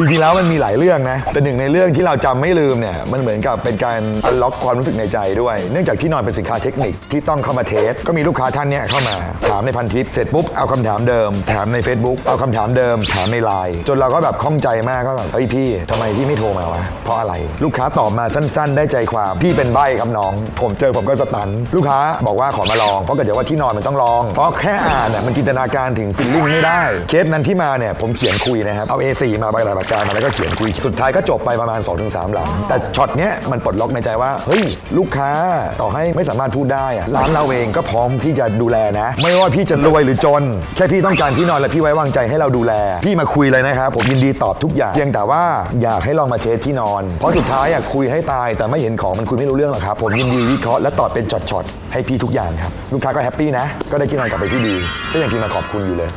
จริงๆแล้วมันมีหลายเรื่องนะ แต่หนึ่งในเรื่องที่เราจำไม่ลืมเนี่ย มันเหมือนกับเป็นการล็อกความรู้สึกในใจด้วย เนื่องจากที่นอนเป็นสินค้าเทคนิคที่ต้องเข้ามาเทส ก็มีลูกค้าท่านเนี่ยเข้ามา ถามในพันทิป เสร็จปุ๊บ เอาคำถามเดิม ถามใน Facebook เอาคำถามเดิม ถามในไลน์ จนเราก็แบบข้องใจมากก็แบบ เฮ้ยพี่ทำไมพี่ไม่โทรมาวะ เพราะอะไร ลูกค้าตอบมาสั้นๆ ได้ใจความ พี่เป็นใบ้ครับน้อง ผมเจอผมก็สตัน ลูกค้าบอกว่าขอมาลอง เพราะเกิดจากว่าที่นอนมันต้องลอง เพราะแค่อ่านเนี่ยมันจินตนาการถึงฟิลลิ่งไม่ได้ เคสนั้นที่มาเนี่ยผมเขียนคุยนะครับ เอา A4 มาใบรายปากกามาแล้วก็เขียนคุย สุดท้ายก็จบไปประมาณ 2-3 หลัง แต่ช็อตเนี้ยมันปลดล็อกในใจว่า เฮ้ย ลูกค้าต่อให้ไม่สามารถพูดได้อะร้านเราเองก็พร้อมที่จะดูแลนะ ไม่ว่าพี่จะรวยหรือจน แค่พี่ต้องการที่นอนและพี่ไว้วางใจให้เราดูแล พี่มาคุยเลยนะครับผมยินดีตอบทุกอย่างเพียงแต่ว่าอยากให้ลองมาเทสที่นอน เพราะสุดท้ายอะคุยให้ตาย แต่ไม่เห็นของมันคุยไม่รู้เรื่องหรอกครับผมยินดีวิเคราะห์และตอบเป็นช็อตๆให้พี่ทุกอย่างครับลูกค้าก็แฮปปี้นะก็ได้ที่นอนกลับไปที่ดีก็ยังพิมพ์มาขอบคุณอยู่เลย